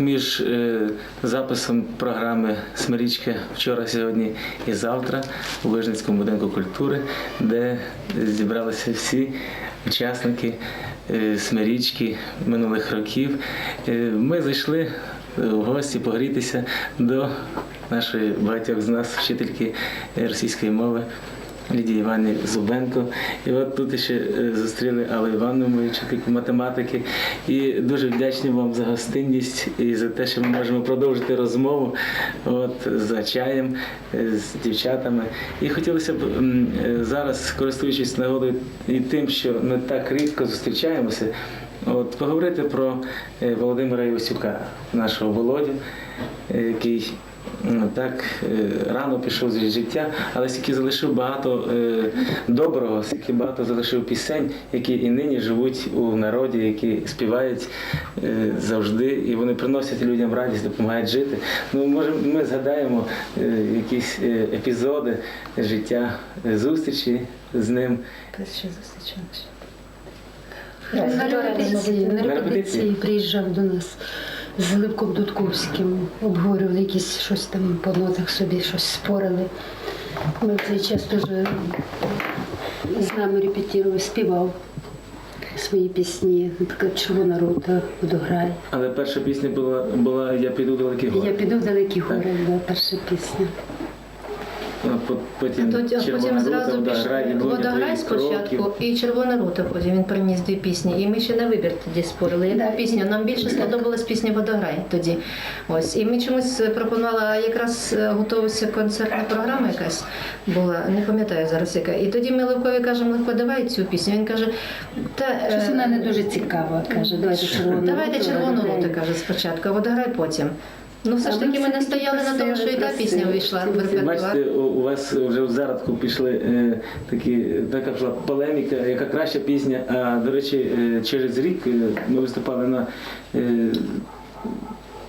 між е, записом програми Смирічка вчора, сьогодні і завтра у Вижницькому будинку культури, де зібралися всі учасники е, Смирічки минулих років. Е, Ми зайшли в гості погрітися до нашої багатьох з нас вчительки російської мови. Лідії Іванівни Зубенко. І от тут ще е, зустріли Аллу Івановну, мою вчительку математики. І дуже вдячні вам за гостинність і за те, що ми можемо продовжити розмову от, за чаєм е, з дівчатами. І хотілося б е, зараз, користуючись нагодою і тим, що ми так рідко зустрічаємося, от, поговорити про Володимира Івасюка, нашого Володю, який так е, рано пішов з життя, але скільки залишив багато е, доброго, скільки багато залишив пісень, які і нині живуть у народі, які співають е, завжди, і вони приносять людям радість, допомагають жити. Ну, може, ми згадаємо якісь епізоди життя зустрічі з ним. Перша зустріч наша. На репетиції, на На репетиції? репетиції приїжджав до нас з Липком Дудковським, обговорювали якісь щось там по нотах собі, щось спорили. Ми в цей час теж з нами репетував, співав свої пісні, така червона рота», водограй. Але перша пісня була, була Я піду в далекі гори. Я піду в далекі гори, була перша пісня. А Потім, а «Червона потім зразу «Відлуння водограй спочатку і червона рута. Потім він приніс дві пісні. І ми ще на вибір тоді спорили. Яку Да. пісню? Нам більше сподобалась пісня Водограй тоді. Ось. І ми чомусь пропонували, а якраз е, готувалася концертна програма якась була, не пам'ятаю зараз яка. І тоді ми Левкові кажемо, Левко, давай цю пісню. Він каже, та е, Щось вона не дуже цікава, каже, давайте червону. Давайте червону руту, каже спочатку, а водограй потім. Ну, все ж таки ми настояли на тому, що і та пісня вийшла в репертуар. Бачите, у, у вас вже в зародку пішли е, такі, така пішла полеміка, яка краща пісня. А до речі, е, через рік е, ми виступали на е,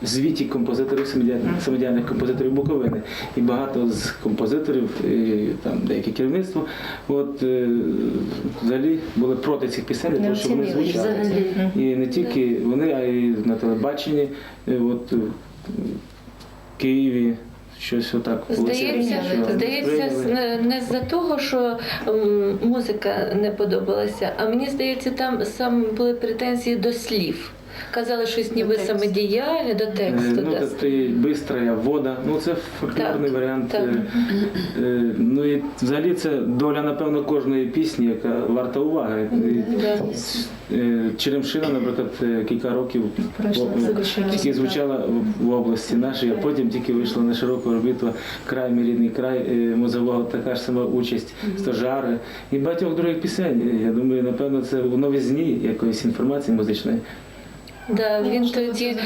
звіті композиторів самодіяльних, самодіяльних композиторів Буковини. І багато з композиторів, і, там деяке керівництво, от е, взагалі були проти цих пісень, того, щоб вони оцінили звучали. взагалі. І не тільки вони, а й на телебаченні. е, От, е, Києві щось отак. Здається, що здається, не з-за того, що музика не подобалася, а мені здається, там саме були претензії до слів. Казали щось ніби самодіяльне до Е, тексту. Ну, да. це бистрая вода. Ну це фольклорний Так, варіант. так. Е, е, Ну і взагалі це доля, напевно, кожної пісні, яка варта уваги. Да. Черемшина, наприклад, кілька років тільки звучала в- області нашій, а потім тільки вийшла на широку орбіту край, мій рідний край, музового така ж сама участь, стожари і багатьох других пісень. Я думаю, напевно, це в новизні якоїсь інформації музичної. Да, він тоді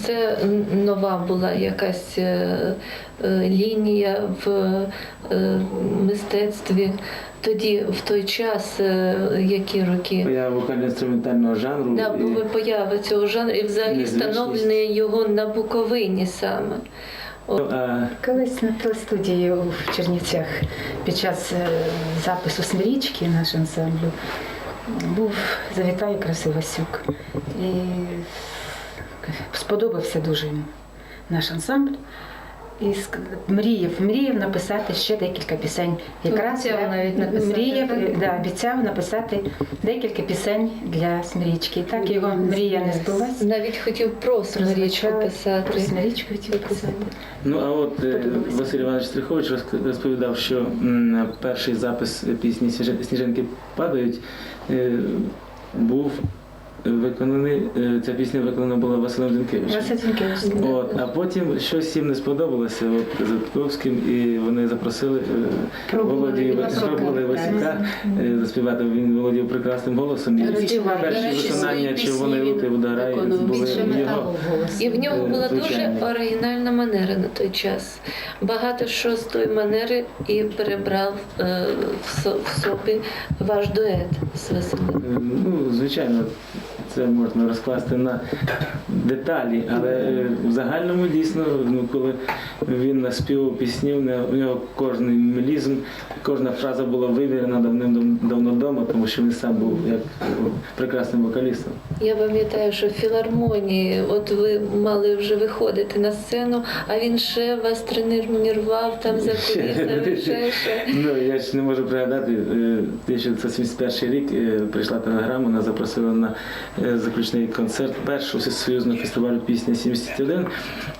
це е, нова була якась е, е, лінія в мистецтві. Тоді в той час, які роки Поява вокально-інструментального жанру. Да, і- поява цього жанру і взагалі встановлення його на Буковині саме. А, Колись на телестудії в Чернівцях під час запису Смирічки наш ансамбль був завітає якраз Івасюк. І сподобався дуже йому наш ансамбль. І мріяв, мріяв написати ще декілька пісень. Якраз Обіцяв навіть написати, мріяв, е, да, обіцяв написати декілька пісень для Смирічки. І так його мрія не збулася. Навіть хотів про Смирічку писати. Про Смирічку хотів писати. Ну а от е, Василь Іванович Стрихович розповідав, що перший запис пісні «Сніжи- Сніжинки падають був виконаний. е, Ця пісня виконана була Василем Зінкевичем. Василь Зінкевич. От, а потім щось їм не сподобалося от, Затковським, і вони запросили е, Пробували Володію. Васюка е, заспівати. Він володів прекрасним голосом. І перші виконання пісні червоної він рути були його. І в нього була дуже оригінальна манера на той час. Багато що з тої манери і перебрав е, в, со- в собі ваш дует з Василем. Ну, звичайно, це можна розкласти на деталі, але е, в загальному дійсно, ну коли він наспівав пісні, у нього- нього мелізм, кожна фраза була вивірена давним давно вдома, тому що він сам був як е, прекрасним вокалістом. Я пам'ятаю, що в філармонії, от ви мали вже виходити на сцену, а він ще вас тренував там за кулісами, ще ще. Ну, я ж не можу пригадати, е, 1971 рік е, прийшла телеграма, нас запросили на е, заключний концерт першого всесоюзного фестивалю пісні 71.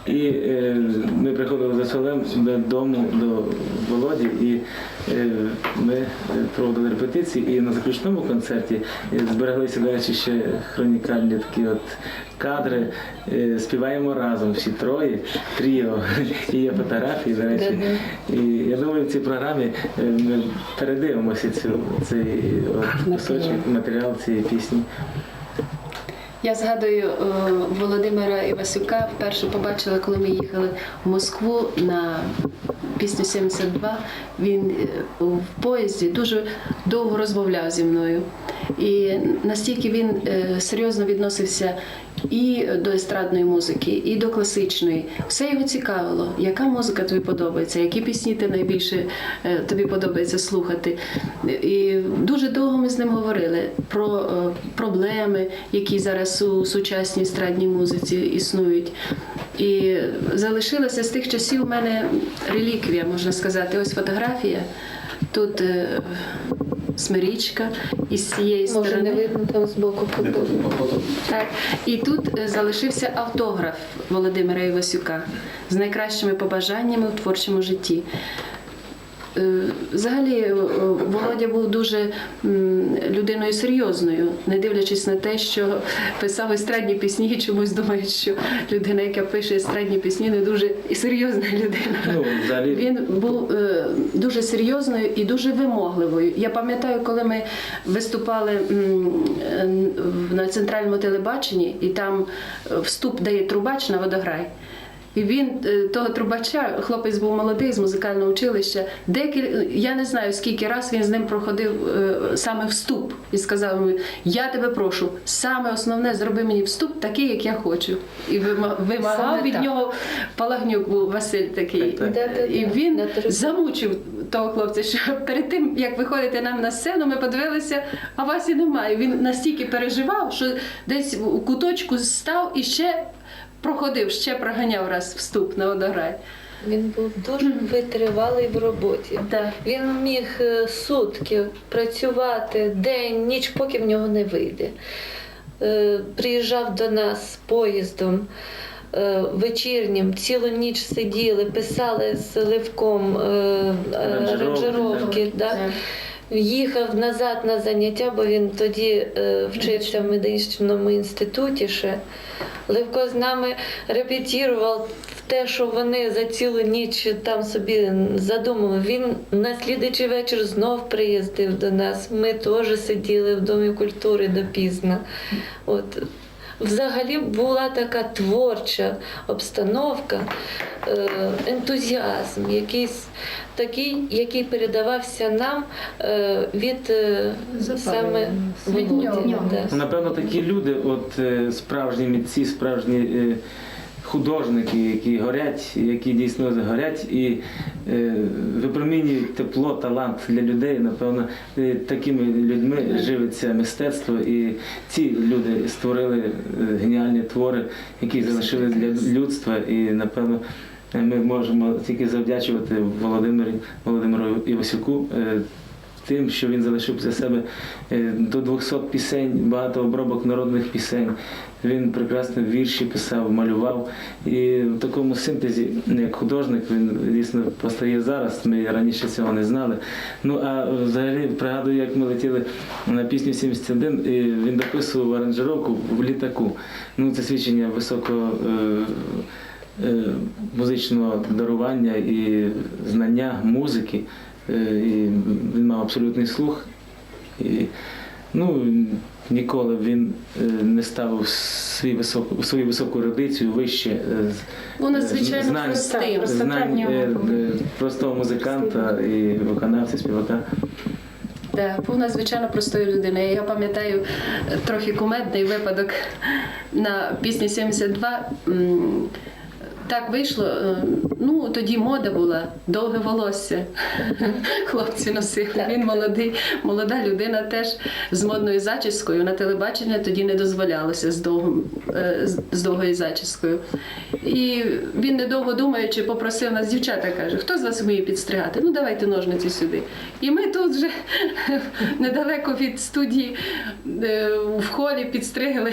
І е, ми приходили за Солем додому до Володі, і е, ми проводили репетиції. І на заключному концерті е, збереглися, до речі, ще хронікальні такі от кадри. Співаємо разом всі троє, тріо. І є фотографії, до речі. І я думаю, в цій програмі ми передивимося цю, цей от кусочок, матеріал цієї пісні. Я згадую е, Володимира Івасюка. Вперше побачила, коли ми їхали в Москву на пісню 72. Він е, в поїзді дуже довго розмовляв зі мною. І настільки він е, серйозно відносився і до естрадної музики, і до класичної. Все його цікавило, яка музика тобі подобається, які пісні ти найбільше е, тобі подобається слухати. І дуже довго ми з ним говорили про е, проблеми, які зараз у сучасній естрадній музиці існують. І залишилася з тих часів у мене реліквія, можна сказати. Ось фотографія. Тут е, смирічка із цієї Може, сторони. не видно там збоку боку Так, і тут е, залишився автограф Володимира Івасюка з найкращими побажаннями у творчому житті. Е, Взагалі, е, Володя був дуже людиною серйозною, не дивлячись на те, що писав естрадні пісні, чомусь думають, що людина, яка пише естрадні пісні, не дуже і серйозна людина. Ну, взагалі, Він був е, дуже серйозною і дуже вимогливою. Я пам'ятаю, коли ми виступали на центральному телебаченні, і там вступ дає трубач на водограй. І він е, того трубача, хлопець був молодий з музикального училища. Декіль, я не знаю, скільки раз він з ним проходив е, саме вступ і сказав йому: Я тебе прошу, саме основне зроби мені вступ такий, як я хочу. І вимагав Саме від так. нього Палагнюк був Василь такий. Так, так. І він замучив того хлопця, що перед тим, як виходити нам на сцену, ми подивилися, а Васі немає. Він настільки переживав, що десь у куточку став і ще проходив, ще проганяв раз вступ на водограй. Він був дуже витривалий в роботі. Так. Він міг е, сутки працювати день, ніч, поки в нього не вийде. Е, Приїжджав до нас з поїздом е, вечірнім, цілу ніч сиділи, писали з Левком е, Аранжировки, да. Їхав назад на заняття, бо він тоді вчився в медичному інституті ще. Левко з нами репетірував те, що вони за цілу ніч там собі задумали. Він на слідуючий вечір знов приїздив до нас. Ми теж сиділи в Домі культури допізно. От. Взагалі була така творча обстановка, е, ентузіазм, якийсь такий, який передавався нам е, від е, саме Від Володі, нього. Ну, Напевно, такі люди, от справжні митці, справжні художники, які горять, які дійсно горять і е, випромінюють тепло, талант для людей. Напевно, е, такими людьми живиться мистецтво, і ці люди створили е, геніальні твори, які залишили для людства. І напевно. Ми можемо тільки завдячувати Володимиру Володимиру Івасюку е, тим, що він залишив після себе е, до 200 пісень, багато обробок народних пісень. Він прекрасно вірші писав, малював. І в такому синтезі, як художник, він дійсно постає зараз. Ми раніше цього не знали. Ну а взагалі пригадую, як ми летіли на пісню 71, і він дописував аранжировку в літаку. Ну, це свідчення високого. е, е, Музичного дарування і знання музики, і він мав абсолютний слух. І, ну, ніколи він е, не ставив свій високу, свою високу ерудицію вище е, з- Був надзвичайно знань, простим. Знань е, е, простого музиканта і виконавця, співака. Да, був надзвичайно простою людиною. Я пам'ятаю е, трохи кумедний випадок на пісні 72. Так вийшло. е, Ну тоді мода була, довге волосся. Хлопці носили. Він молодий, молода людина теж з модною зачіскою. На телебачення тоді не дозволялося з, довгим, е, з- довгою зачіскою. І він недовго думаючи, попросив нас дівчата, каже, хто з вас вміє підстригати? Ну давайте ножниці сюди. І ми тут вже недалеко від студії е, в холі підстригли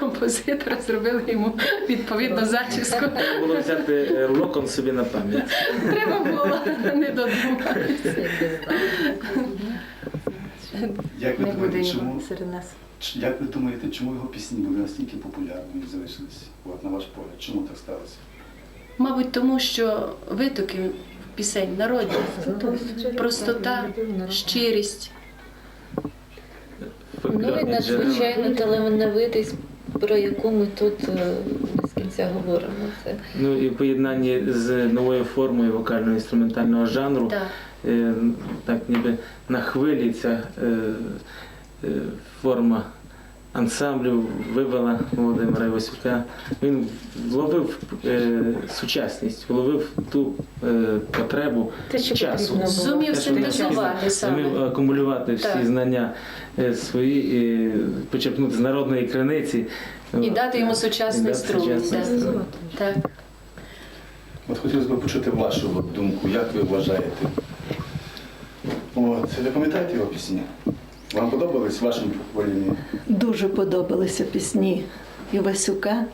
композитора, зробили йому відповідну зачіску. Треба було взяти е, локон собі на пам'ять. Треба було не додуматися. Як ви Не буде думаєте, його чому серед нас. як ви думаєте, чому його пісні були настільки популярними і залишились от, на ваш погляд? Чому так сталося? Мабуть, тому що витоки пісень народні, простота, щирість. Ну і Фольклорні надзвичайно талановитість, про яку ми тут е, кінця говоримо. Це Ну і в поєднанні з новою формою вокально-інструментального жанру, Так. е, так ніби на хвилі ця е, е, форма ансамблю вивела Володимира Івасюка. Він вловив е, сучасність, вловив ту е, потребу Те, що часу. потрібно було. Зумів Те, що нам синтезувати саме. Зумів акумулювати всі Так. знання е, свої, і почерпнути з народної криниці. І дати йому І сучасний дати так. От хотілося б почути вашу думку, як ви вважаєте? От, ви пам'ятаєте його пісні? Вам подобались вашим поколінні? Дуже подобалися пісні Івасюка.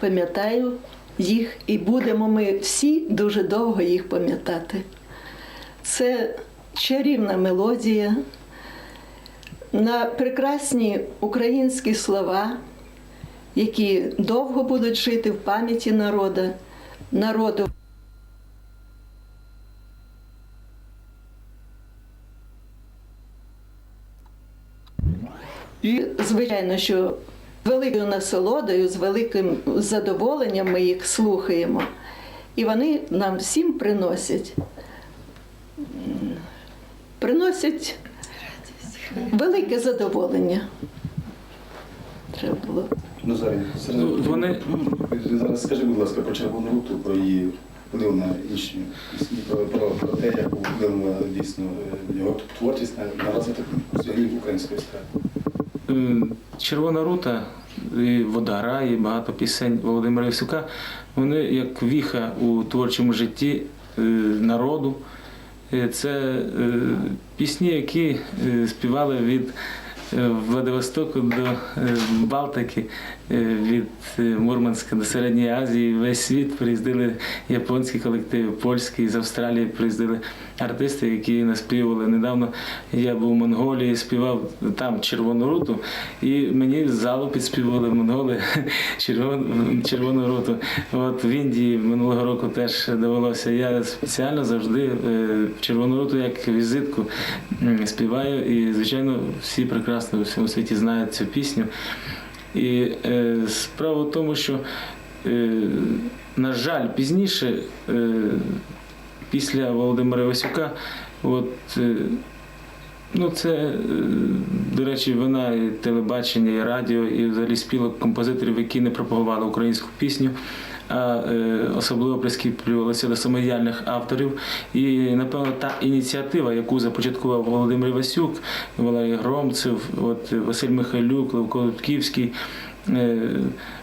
Пам'ятаю їх і будемо ми всі дуже довго їх пам'ятати. Це чарівна мелодія на прекрасні українські слова, які довго будуть жити в пам'яті народу. народу. І, звичайно, що з великою насолодою, з великим задоволенням ми їх слухаємо. І вони нам всім приносять, приносять велике задоволення. Треба було. Ну, зараз, зараз, вони- зараз скажи, будь ласка, про червону руту, про її вплив на інші про, про, про те, як вплинула дійсно е, його творчість на, на розвиток взагалі української естради. Червона рута, і Водара, і багато пісень Володимира Євсюка, вони як віха у творчому житті е, народу. Е, Це е, пісні, які е, співали від е, Владивостоку до е, Балтики, е, від е, Мурманська до Середньої Азії. Весь світ приїздили японські колективи, польські, з Австралії приїздили артисти, які наспівували. Недавно я був в Монголії, співав там червону руту, і мені з залу підспівували монголи червону, червону руту. От в Індії минулого року теж довелося. Я спеціально завжди е, червону руту як візитку співаю, і звичайно всі прекрасно у всьому світі знають цю пісню. І е, справа в тому, що, е, на жаль, пізніше, е, після Володимира Васюка, от, е, ну це, е, до речі, вина і телебачення, і радіо, і взагалі спілок композиторів, які не пропагували українську пісню. А е, особливо прискіплювалися до самодіяльних авторів. І, напевно, та ініціатива, яку започаткував Володимир Васюк, Валерій Громцев, от, Василь Михайлюк, Левко Лутківський,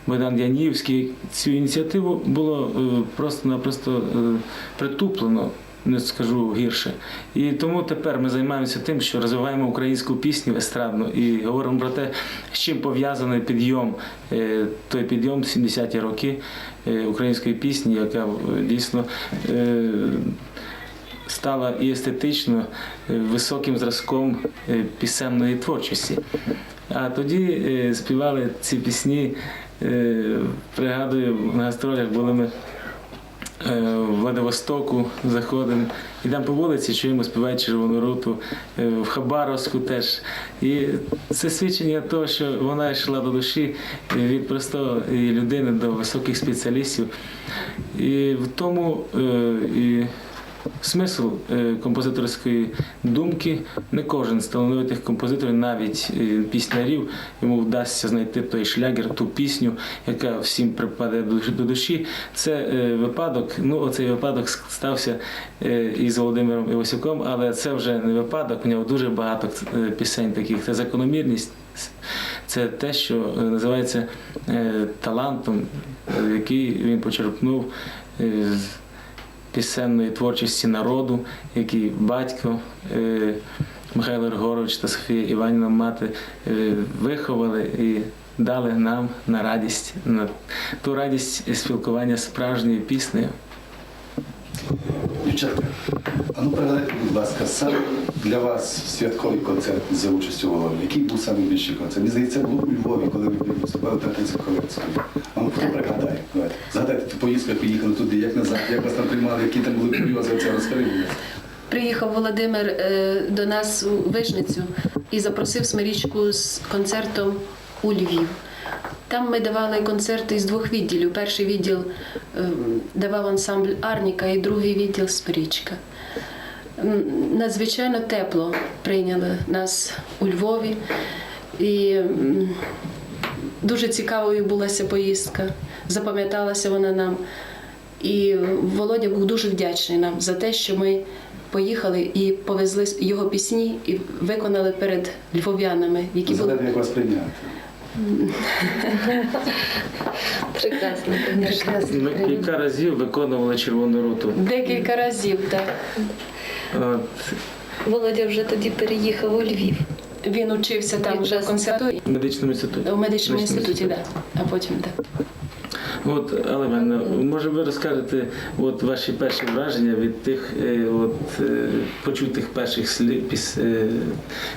Богдан Янівський, цю ініціативу було е, просто-напросто е, притуплено. Не скажу гірше. І тому тепер ми займаємося тим, що розвиваємо українську пісню естрадну і говоримо про те, з чим пов'язаний підйом, е, той підйом 70-ті роки е, української пісні, яка е, дійсно е, стала і естетично е, високим зразком е, пісенної творчості. А тоді е, співали ці пісні. е, Пригадую, на гастролях були ми е, в Владивостоку, заходимо, йдемо по вулиці, чуємо, співають червону руту, в Хабаровську теж. І це свідчення того, що вона йшла до душі від простої людини до високих спеціалістів. І в тому і смисл е, композиторської думки. Не кожен з талановитих композиторів, навіть е, піснярів, йому вдасться знайти той шлягер, ту пісню, яка всім припаде до душі-. Це е, випадок. Ну, оцей випадок стався із Володимиром Івасюком, але це вже не випадок. У нього дуже багато пісень таких. Це закономірність. Це те, що називається талантом, який він почерпнув пісенної творчості народу, який батько е, Михайло Григорович та Софія Іванівна мати е, виховали і дали нам на радість, на ту радість спілкування справжньою піснею. Дівчатка, а ну пригадайте, будь ласка, саме для вас святковий концерт за участю Володі. Який був найбільший концерт? Мені здається, це було у Львові, коли ви виступали Тартинську Ховецькою. А ну хто пригадає? Давайте. Згадайте ту поїздку, як туди, як назад, як вас там приймали, які там були курйози, це розкажи. Приїхав Володимир е, до нас у Вижницю і запросив Смирічку з концертом у Львів. Там ми давали концерти з двох відділів. Перший відділ е, давав ансамбль Арніка і другий відділ Смирічка. М, Надзвичайно тепло прийняли нас у Львові. І дуже цікавою булася поїздка. Запам'яталася вона нам. І Володя був дуже вдячний нам за те, що ми поїхали і повезли його пісні і виконали перед львов'янами, які були вас прийняти. Прекрасно, звісно. Ми кілька разів виконували червону руту. декілька разів. Так. От, Володя вже тоді переїхав у Львів. Він учився там вже в консерваторії в медичному інституті. в медичному інституті, да. а потім так. От, але мене, може ви розкажете от ваші перші враження від тих е, от, е, почутих перших слів, піс, е,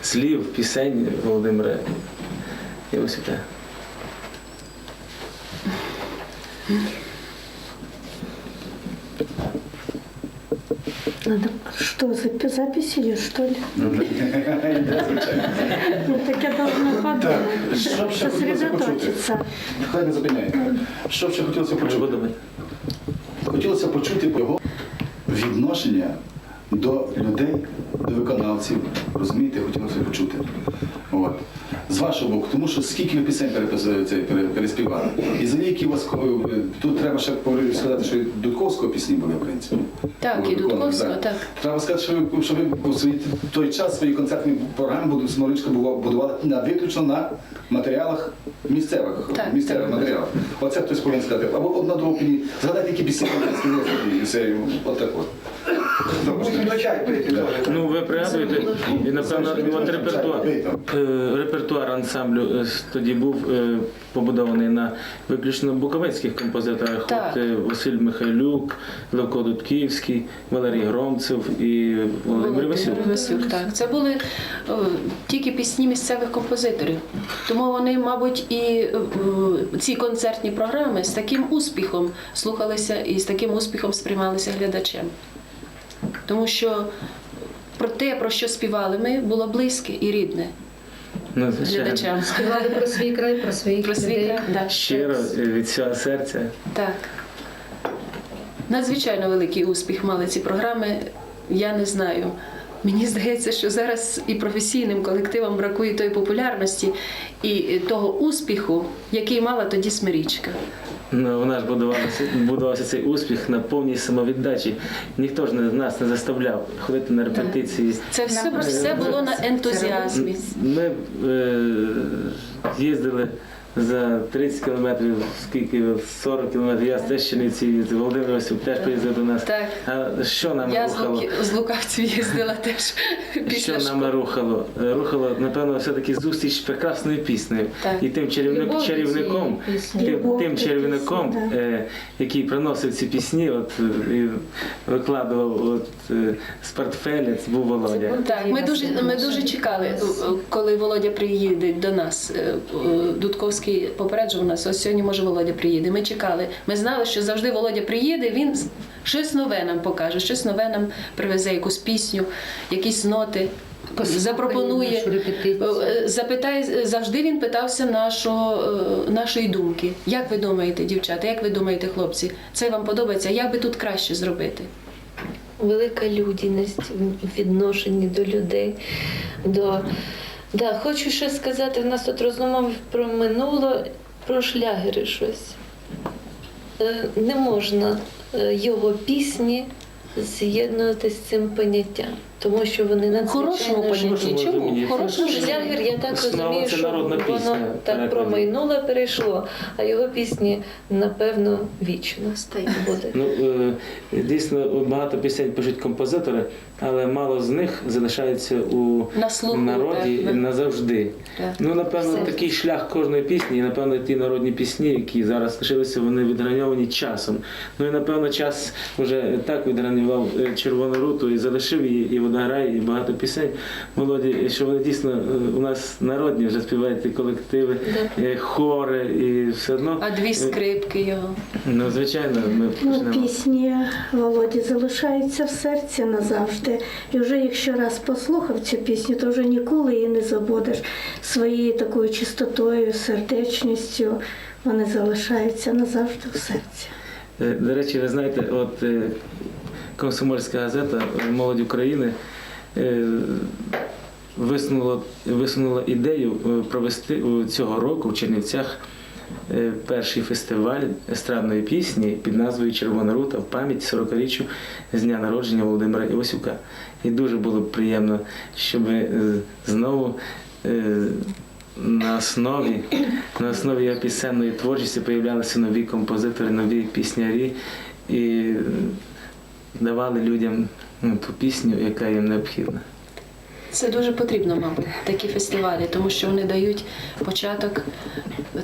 слів пісень Володимира Євсюка? Надо что, запи- запись или что ли? Ну, так я должна подумать, що ще хотілося сосредоточиться. Хай не зупиняє. Що б ще хотілося почути? Хотілося почути його відношення до людей, до виконавців. Розумієте, хотілося почути. От. З вашого боку, тому що скільки ви пісень пере- переспівали. І за які у вас е, тут треба ще сказати, що і Дудковського пісні були, в принципі. Так, і Дудковського, так. Треба сказати, що ви, що ви свої, той час свої концертні програми Смоличка будували на, виключно на матеріалах місцевих, Так, місцевих так. матеріалах. Оце хтось повинен сказати. Або от на. Згадайте, які пісні і отак от. Ну, ви пригадуєте, і напевно от репертуар, е, репертуар ансамблю е, тоді був е, побудований на виключно буковинських композиторах. От, Василь Михайлюк, Левко Дудківський, Валерій Громцев і Володимир Васюк. Васюк, так. Це були тільки пісні місцевих композиторів. Тому вони, мабуть, і ці концертні програми з таким успіхом слухалися і з таким успіхом сприймалися глядачем. Тому що про те, про що співали ми, було близьке і рідне Ну, глядачам. Співали про свій край, про своїх Про свій людей. край, да. Щиро е, від всього серця. Так. Надзвичайно великий успіх мали ці програми. Я не знаю. Мені здається, що зараз і професійним колективам бракує тої популярності і того успіху, який мала тоді Смирічка. Ну, вона ж будувалася, будувався цей успіх на повній самовіддачі. Ніхто ж не, нас не заставляв ходити на репетиції. Це все, все було на ентузіазмі. Ми е, їздили за 30 кілометрів, скільки 40 кілометрів. Я теж ще не ці Володимир Васюк теж приїздив до нас. Так. А що нам Я рухало? Луки, з Лукавців їздила теж Що після нам рухало? Рухало, напевно, все-таки зустріч з прекрасною піснею. Так. І тим чарівник, чарівником, тим, тим чарівником, пісні, е, який приносив ці пісні, от і викладував от, е, з портфеля, це був Володя. Так, ми дуже, ми дуже чекали, коли Володя приїде до нас. Е, е, Дудковський попереджував нас, ось сьогодні може Володя приїде. Ми чекали. Ми знали, що завжди Володя приїде, він щось нове нам покаже, щось нове нам привезе, якусь пісню, якісь ноти. Запропонує, репетицію. Е, запитає, завжди він питався нашого, е, нашої думки. Як ви думаєте, дівчата, як ви думаєте, хлопці, це вам подобається? Як би тут краще зробити? велика людяність в відношенні до людей. До... Да, хочу ще сказати, в нас тут розмова про минуло, про шлягери щось. Е, Не можна е, його пісні з'єднувати з цим поняттям, тому що вони В хорошому понятті. Чому? Хорошому Ну, я так розумію, це що народна воно пісня, так промайнуло, перейшло, а його пісні, напевно, вічно буде. Ну, е, дійсно, багато пісень пишуть композитори, але мало з них залишається у На слуху, народі так, назавжди. Так. Ну, напевно, Все. такий шлях кожної пісні, і напевно ті народні пісні, які зараз лишилися, вони відграньовані часом. Ну і напевно час вже так відгранював е, червону руту і залишив її, і водограй, і багато пісень молоді, що вони дійсно е, у нас народні, вже співають і колективи, е, хори, і все одно. А дві скрипки його. Ну, звичайно, ми Ну, пісні Володі залишаються в серці назавжди. І вже якщо раз послухав цю пісню, то вже ніколи її не забудеш своєю такою чистотою, сердечністю. Вони залишаються назавжди в серці. Е, До речі, ви знаєте, от е, Комсомольська газета Молодь України е, висунула, висунула ідею е, провести цього року в Чернівцях е, перший фестиваль естрадної пісні під назвою Червона рута в пам'ять 40-річчю з дня народження Володимира Івасюка. І дуже було приємно, щоб знову. на основі, на основі його пісенної творчості появлялися нові композитори, нові піснярі і давали людям ну, ту пісню, яка їм необхідна. Це дуже потрібно, мабуть, такі фестивалі, тому що вони дають початок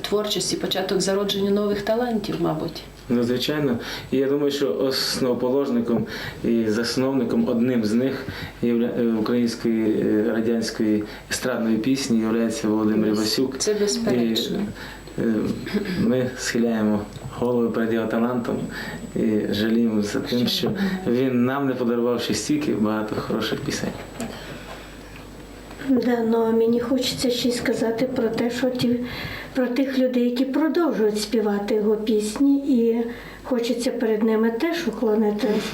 творчості, початок зародженню нових талантів, мабуть. Ну, звичайно, і я думаю, що основоположником і засновником одним з них української е, радянської естрадної пісні є Володимир Івасюк. Це безперечно. І, Ми схиляємо голови перед його талантом і жаліємо за тим, що він нам не подарував ще стільки багато хороших пісень. Да, ну, мені хочеться ще й сказати про те, що ті, про тих людей, які продовжують співати його пісні, і хочеться перед ними теж уклонитись.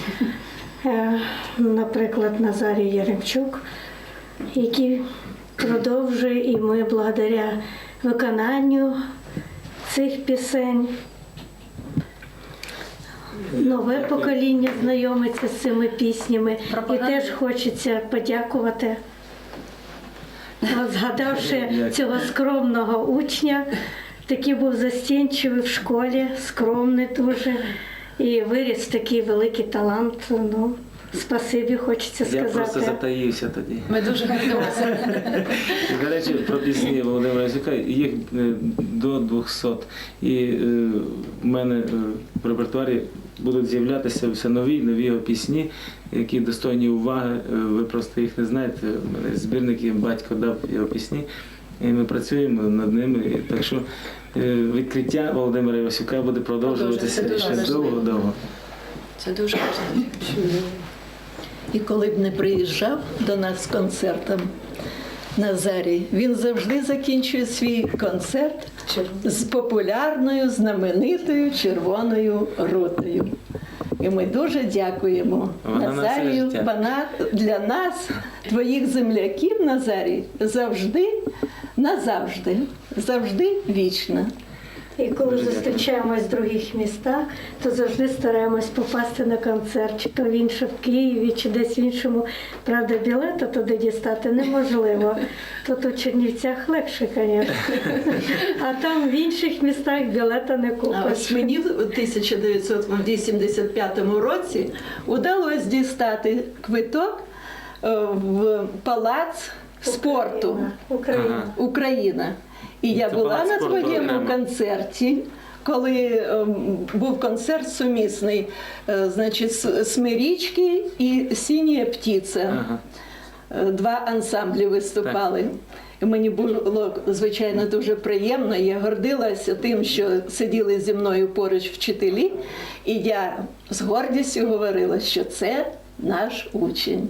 Е, Наприклад, Назарій Яремчук, який продовжує, і ми благодаря виконанню цих пісень. Нове покоління знайомиться з цими піснями, і теж хочеться подякувати. Згадавши цього скромного учня, такий був застінчивий в школі, скромний дуже, і виріс такий великий талант. Ну, спасибі, хочеться Я просто затаївся тоді. Ми дуже гордимося. До речі, про пісні Володимира Язика, їх е, до 200. І е, в мене е, в репертуарі будуть з'являтися все нові нові його пісні, які достойні уваги. Ви просто їх не знаєте. У мене збірники батько дав його пісні. І ми працюємо над ними. Так що відкриття Володимира Івасюка буде продовжуватися ще довго-довго. Це дуже важливо. І коли б не приїжджав до нас з концертом Назарій, він завжди закінчує свій концерт з популярною, знаменитою червоною рутою. І ми дуже дякуємо Вона Назарію. Вона для нас, твоїх земляків, Назарій, завжди, назавжди, завжди вічна. І коли зустрічаємось в других містах, то завжди стараємось попасти на концерт, чи то в інше в Києві, чи десь в іншому. Правда, білета туди дістати неможливо. Тут у Чернівцях легше, звісно. А там в інших містах білета не А ось мені в 1985 році вдалося дістати квиток е, в палац спорту Україна. Ага. Україна. І я Це була на твоєму концерті. Коли ем, був концерт сумісний, е, значить, Смирічки і Сіня птиця. Ага. Е, Два ансамблі виступали. І мені було звичайно дуже приємно. Я гордилася тим, що сиділи зі мною поруч вчителі, і я з гордістю говорила, що це наш учень.